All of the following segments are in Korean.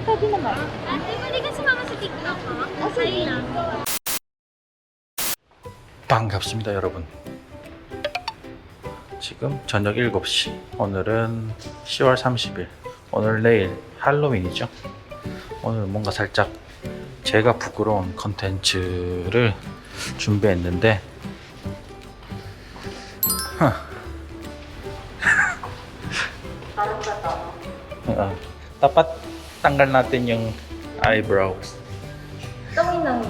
Ah, sige. 반갑습니다 여러분 지금 저녁 7시 오늘은 10월 30일 오늘 내일 할로윈이죠 오늘 뭔가 살짝 제가 부끄러운 컨텐츠를 준비했는데 uh, dapat tanggal natin yung eyebrows. Lang yun.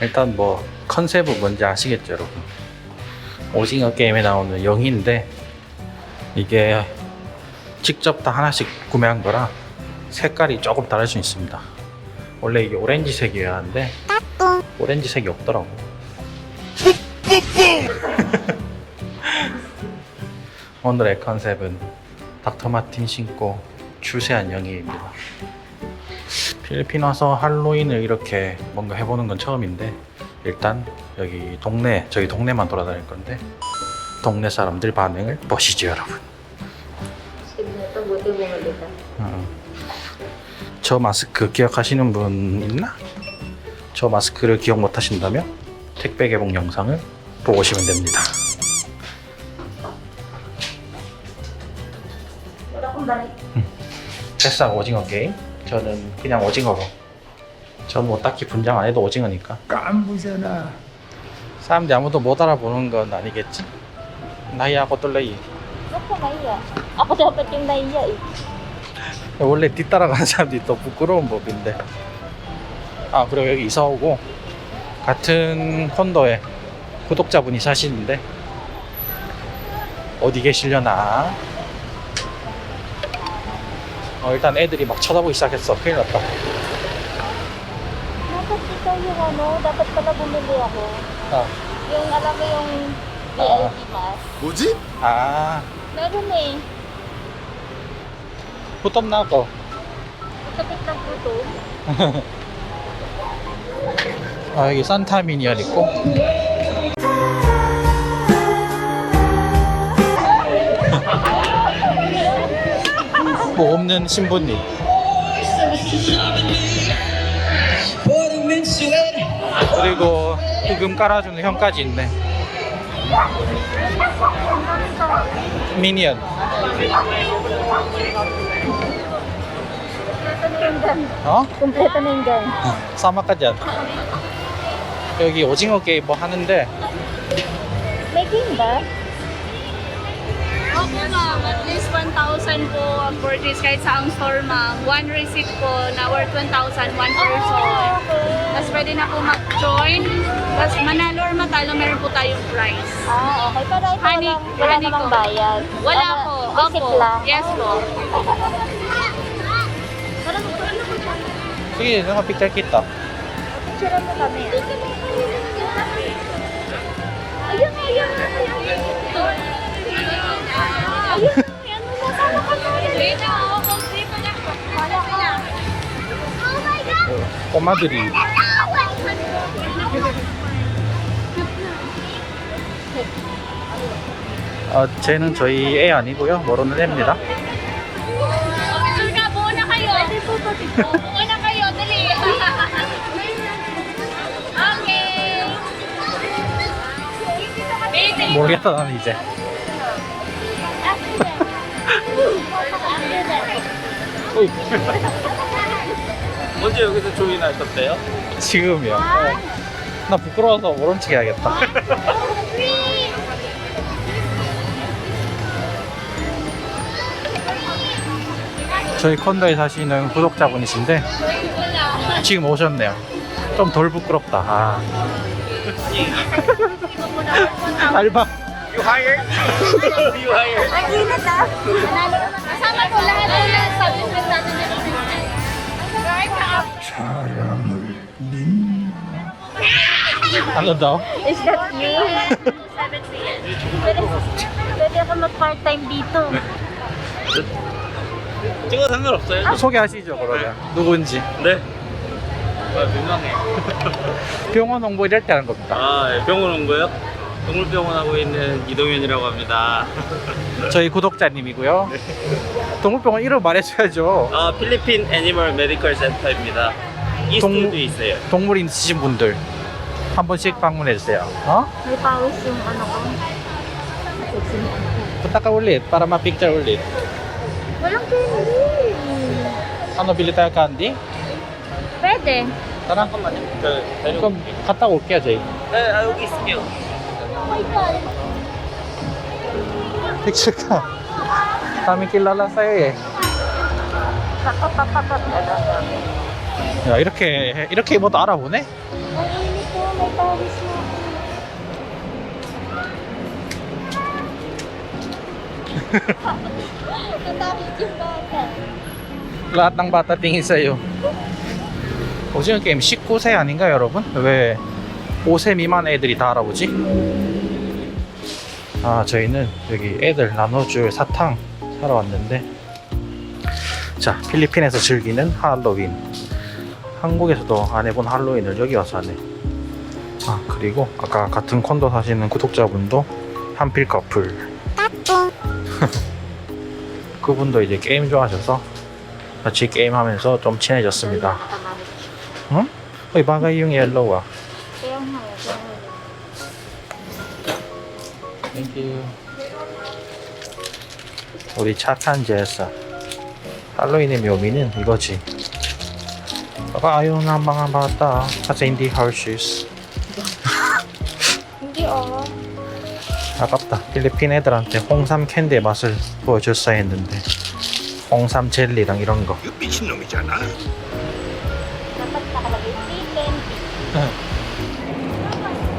일단 뭐 컨셉은 뭔지 아시겠죠 여러분 오징어 게임에 나오는 영인데 이게 직접 다 하나씩 구매한 거라 색깔이 조금 다를 수 있습니다. 원래 이게 오렌지색이어야 하는데 오렌지색이 없더라고. 오늘의 컨셉은 닥터 마틴 신고 추세한 영희입니다 필리핀 와서 할로윈을 이렇게 뭔가 해보는 건 처음인데 일단 여기 동네 저희 동네만 돌아다닐 건데 동네 사람들 반응을 보시죠 여러분. 어. 저 마스크 기억하시는 분 있나? 저 마스크를 기억 못 하신다면 택배 개봉 영상을 보고 오시면 됩니다 새싹 오징어 게임? 저는 그냥 오징어로. 전뭐 딱히 분장 안 해도 오징어니까. 깐부잖아. 사람들이 아무도 못 알아보는 건 아니겠지? 나이하고 dapat yung naiya eh. 원래 뒤따라가는 사람들이 더 부끄러운 법인데. 아 그리고 여기 이사 오고 같은 콘도에 구독자분이 사시는데 어디 계시려나 어, 일단 애들이 막 쳐다보기 시작했어 큰일 났다 Dapat ikaw yung ano, dapat pala bumili ako. 아, Yung alam mo yung Ah. VIP pass. 뭐지? 아 Meron eh. 후tom na ako Kapit ng puto. 아 여기 산타 미니언 있고 뭐 없는 신부님 그리고 흑음 깔아주는 형까지 있네 미니언. 어? 사막까지 안 여기 오징어 게임 뭐 하는데 ba? po ma'am, at least 1,000 po ang purchase kahit sa ang store ma'am. One receipt po na worth 1,000, one person. Oh, Tapos pwede na po mag-join. Tapos manalo or matalo, meron po tayong prize. Ah, okay. Pero ito honey, walang, wala honey namang bayad. Wala ano, po. Opo. Yes po. Sige, nakapicture kita. Picture mo kami. ah. Ayun, ayun, ayun. 꼬마들이 어, 쟤는 저희 애 아니고요 모르는 애입니다 모르겠다 나는 이제. 언제 여기서 있었대요? 지금이요. 어. 나 부끄러워서 모른 척 해야겠다. 저희 콘도에 사시는 구독자분이신데 지금 오셨네요. 좀 덜 부끄럽다. 아. 알바 You hired? you hired? Mag-init ah. Manalo naman. Kasama ko lahat ng supplement natin dito. 사람을 믿는 ano daw? Is that you? Pwede, pwede ako mag-part-time dito. 찍어 상관없어요? 소개하시죠 그러면 누군지 네. 아, 민망해. 병원 홍보 이럴 때 하는 겁니다 아, 예, 병원 온 거예요? 동물병원 하고 있는 이동현이라고 합니다. 저희 구독자님이고요. 동물병원 이름 말해줘야죠. 아, 필리핀 애니멀 메디컬 센터입니다. 이스트도 동물- 있어요. 동물 있으신 분들 한 번씩 방문해주세요. 어? May pawis yung ano ko. Punta ka ulit para ma-picture ulit. Walang candy. Ano, bili tayo candy? Pwede. Tara. 잠깐만요. 저 데리고. 그럼 갔다 올게요, 저희. 네, 아, 여기 있을게요. Oh. Picture ka. Kami kilala sa'yo eh. 야, 이렇게, 이렇게 뭐도 알아보네? Lahat ng bata tingin sa'yo. 오징어 게임 19세 아닌가요, 여러분? 왜 5세 미만 애들이 다 알아보지? 아, 저희는 여기 애들 나눠줄 사탕 사러 왔는데 자, 필리핀에서 즐기는 할로윈 한국에서도 안 해본 할로윈을 여기 와서 하네 아, 그리고 아까 같은 콘도 사시는 구독자분도 한필 커플 그분도 이제 게임 좋아하셔서 같이 게임하면서 좀 친해졌습니다. 응? Yung yellow ah. Kaya 우리 착한 제사. 할로윈의 묘미는 이거지. Bata kasi hindi Hershey's. Hindi oh. 아깝다. 필리핀 애들한테 홍삼 캔디의 맛을 보여줬어야 했는데. 홍삼 젤리랑 이런 거. Candy.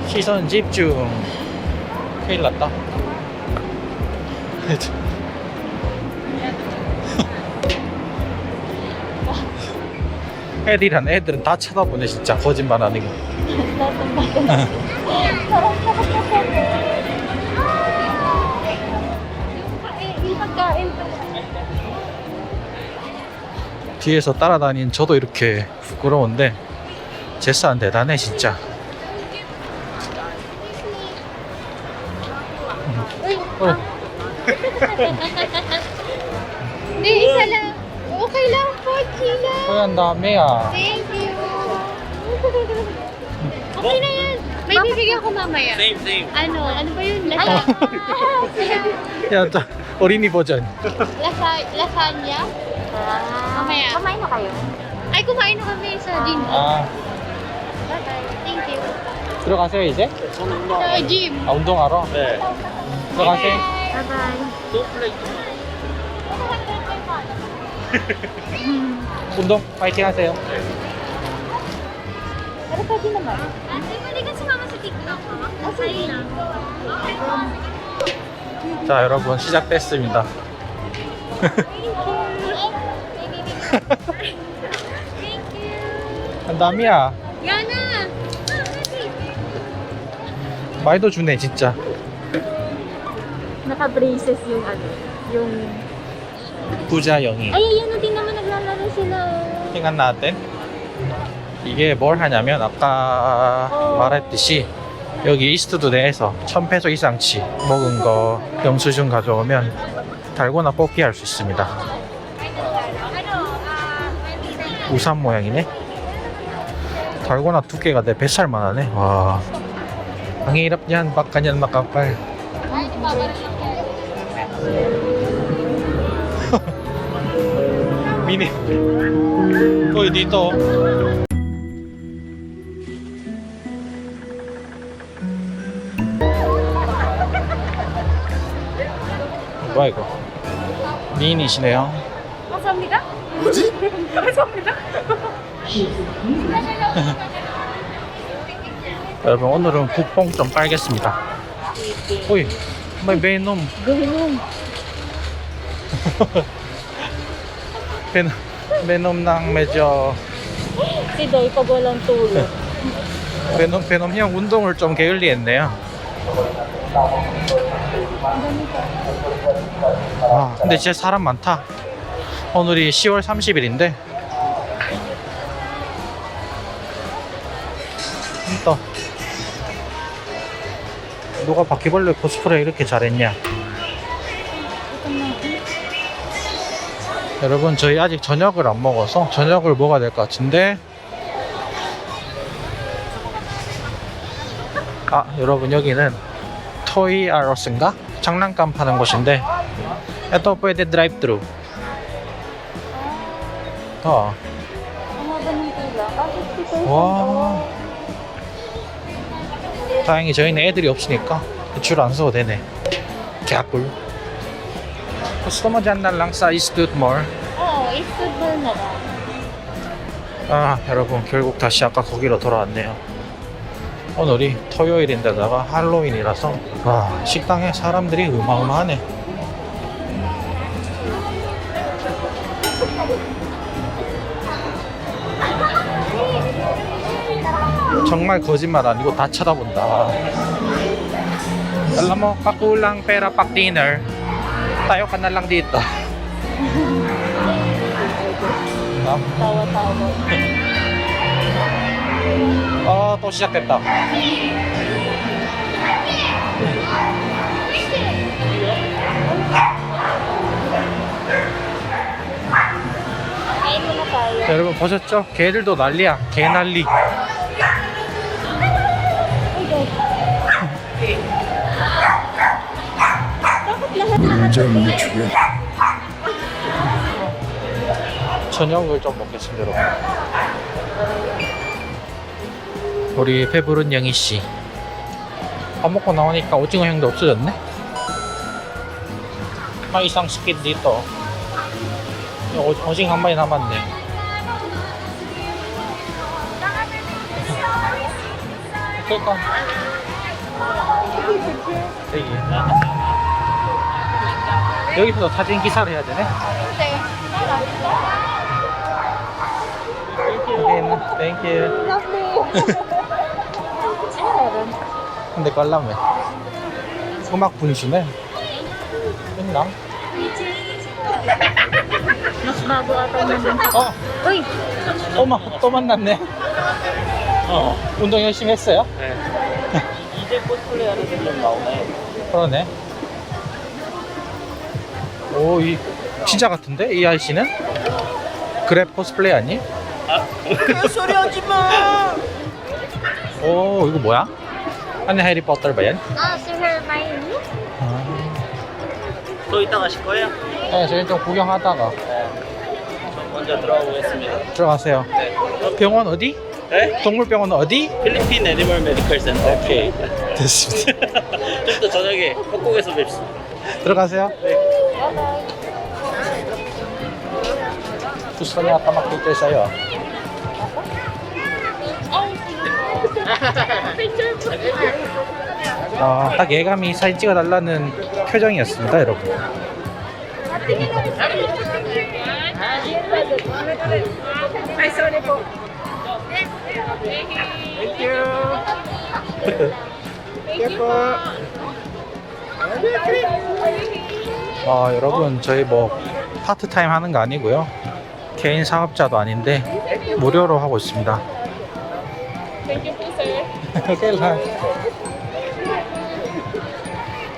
시선 집중. 큰일 났다. 애들이란 애들은 다 쳐다보네 진짜 거짓말 아니고. 뒤에서 따라다닌 저도 이렇게 부끄러운데 제스는 대단해 진짜 Uy, 어, Hindi, isa lang. Okay lang po, Chila. 호야 다음에야 Thank you. Okay na yan. May bibigyan ko mamaya. Same, same. Ano? Ano ba yun? Ay, Lasa, 야, 저 어린이 버전 lasa, lasagna? Mamaya. Kumain na kayo. Ay, kumain na kami sa gym. 아 Bye-bye. Thank you. 들어가세요 이제? Sa gym. 아 운동하러? 네. 들어가세요. 또 플레이트. 운동 파이팅 하세요? Ah. 자 여러분 시작됐습니다 다음이야 Yana! 말도 주네 진짜 Naka-braces yung ano, yung... 부자 영희 Ay, ayun, din naman naglalaro sila. 핑한 나한테 이게 뭘 하냐면 아까 어. 말했듯이 여기 이스트도 내에서 1000페소 이상치 먹은 거 영수증 가져오면 달고나 뽑기 할 수 있습니다 우산 모양이네 달고나 두께가 내 뱃살만 하네 와 niyan bak kanyan makapal Ay, di ba? Parang mini Uy, dito 뭐야 이거? 미인이시네요. 감사합니다. 여러분 오늘은 국뽕 좀 빨겠습니다. Uy, may venom Ganun. Venom, venom ng medyo Si Doy, pag walang tulog. venom, venom 형 운동을 좀 게을리했네요 아 근데 진짜 사람 많다 오늘이 10월 30일인데 또 누가 바퀴벌레 코스프레 이렇게 잘했냐? 여러분 저희 아직 저녁을 안 먹어서 저녁을 먹어야 될 것 같은데 아 여러분 여기는 토이 아러스인가? 장난감 파는 곳인데 에토 puede drive thru 어. Ang haba ng pila. 50 pesos. 와 다행히 저희는 애들이 없으니까 줄안 서도 되네 개꿀 Gusto mo dyan na lang sa? Oo, Eastwood Mall na lang. 아 여러분 결국 다시 아까 거기로 돌아왔네요 오늘이 토요일인데다가 할로윈이라서 와 식당에 사람들이 어마어마하네 정말 거짓말 아니고 다 쳐다본다 kakulang pera pak dinner. Tayo ka na lang dito. 아? Tawa-tawa. 아, 또 시작됐다. 자, 여러분 보셨죠? 개들도 난리야. 개 난리. 저녁을 좀 먹겠습니다, 여러분. 우리 배부른 영희 씨. 밥 먹고 나오니까 오징어 향도 없어졌네. 아, 이상 스킨 dito. 오, 오징어 한 마리 남았네. 그러니까. 여기. 여기서 사진 기사를 해야 되네. Thank you. Alam eh. 음악. Mas bago ata naman. 어, Uy! 또, 마, 또 만났네. 어. 운동 열심히 했어요? 네. 이제 코스플레이 하는 좀 나오네. 그러네. 오, 이 진짜 같은데? 이 아저씨는? 그랩 코스플레이 아니? 아, 그 소리 하지 마. 오, 이거 뭐야? 안에 해리포터 봐, yan? Ah, si Hermione? 아, 또 이따 가실 거예요? 네, 저희 좀 구경하다가 네. 저 먼저 들어가 보겠습니다. 들어가세요. 네. 병원 어디? 네? 동물병원 어디? 필리핀 애니멀 메디컬 센터. 오케이. 됐습니다. 좀 이따 저녁에 협곡에서 뵙습니다. 들어가세요. Gusto niya ata makita sa'yo. 아, 딱 예감이 사진 찍어달라는 표정이었습니다, 여러분. 아, 여러분, 저희 뭐 파트타임 하는 거 아니고요. 개인 사업자도 아닌데 무료로 하고 있습니다.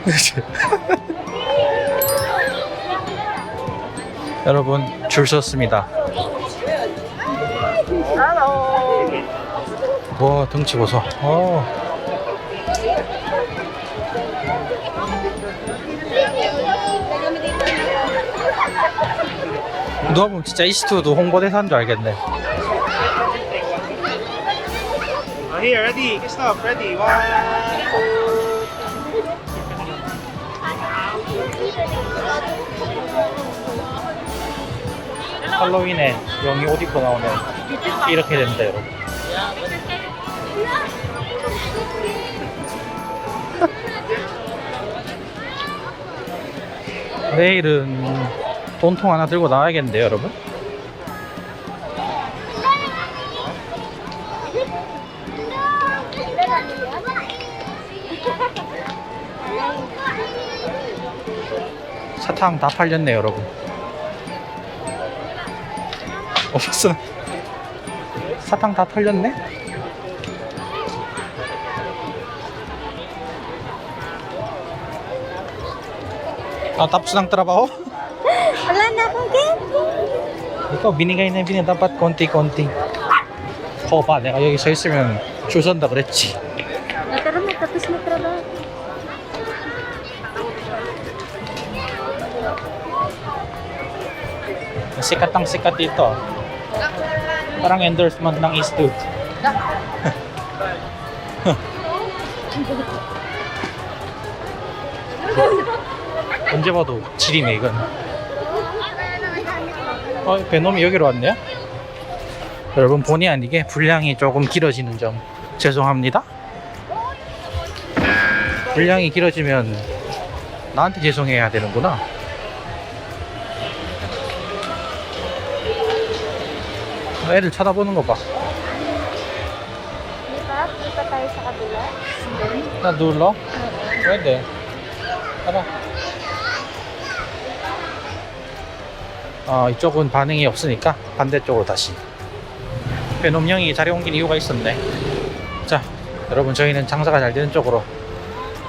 여러분 줄 섰습니다. 와 등치 보소. 어. 누가 보면 진짜 이스트우드 홍보대사인 줄 알겠네. Here, ready. Get stop. Ready. One. 할로윈에 영이 옷 입고 나오면 이렇게 됩니다, 여러분. 내일은 돈통 하나 들고 나와야겠는데요, 여러분? 사탕 다 팔렸네요, 여러분. 없어. 사탕 다? Wala na akong candy. Ikaw, binigay na binigay. Dapat konti-konti. Ko 봐. 내가 여기 서 있으면 줄 선다 그랬지. Pero may tapos na trabaho. Sikat ang sikat dito. Parang endorsement ng Eastwood. 언제 봐도 질이네 이건. 어, 베놈이 여기로 왔네요? 여러분 본의 아니게 분량이 조금 길어지는 점 죄송합니다. 분량이 길어지면 나한테 죄송해야 되는구나. 애를 쳐다보는 거 봐. 나 눌러? Pwede. Tara. 어, 이쪽은 반응이 없으니까 반대쪽으로 다시. 베놈형이 자리 옮긴 이유가 있었네. 자, 여러분 저희는 장사가 잘 되는 쪽으로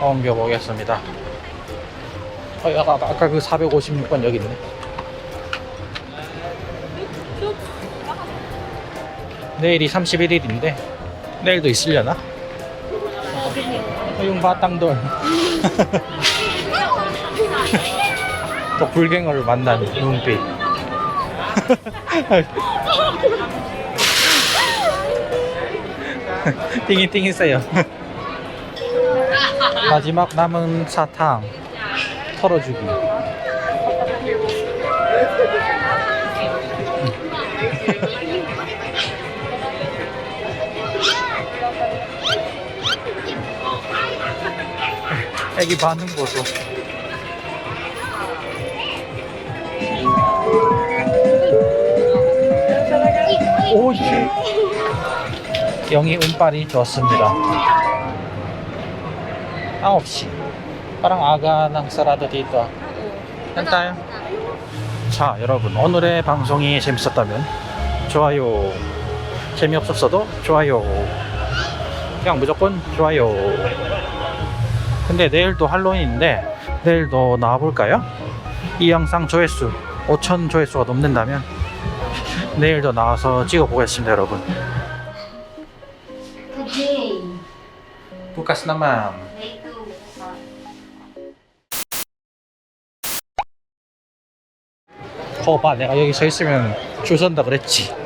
옮겨 보겠습니다. 어, 아까, 아까 그 456번 여기 있네. 내일이 31일인데 내일도 있으려나? batang doon. 또 불갱어를 만난 눈빛. 띵이 있어요. 마지막 남은 사탕 털어주기. 애기 반응 보소. 오씨. 영희 운빨이 좋습니다. 9시. Parang aga ng sarado dito. Yan tayo. 자, 여러분. 오늘의 방송이 재밌었다면 좋아요. 재미없었어도 좋아요. 그냥 무조건 좋아요. 근데 내일도 할로윈인데 내일도 나와볼까요? 이 영상 조회수 5천 조회수가 넘는다면 내일도 나와서 찍어보겠습니다 여러분 2. 거봐 내가 여기 서 있으면 줄 선다 그랬지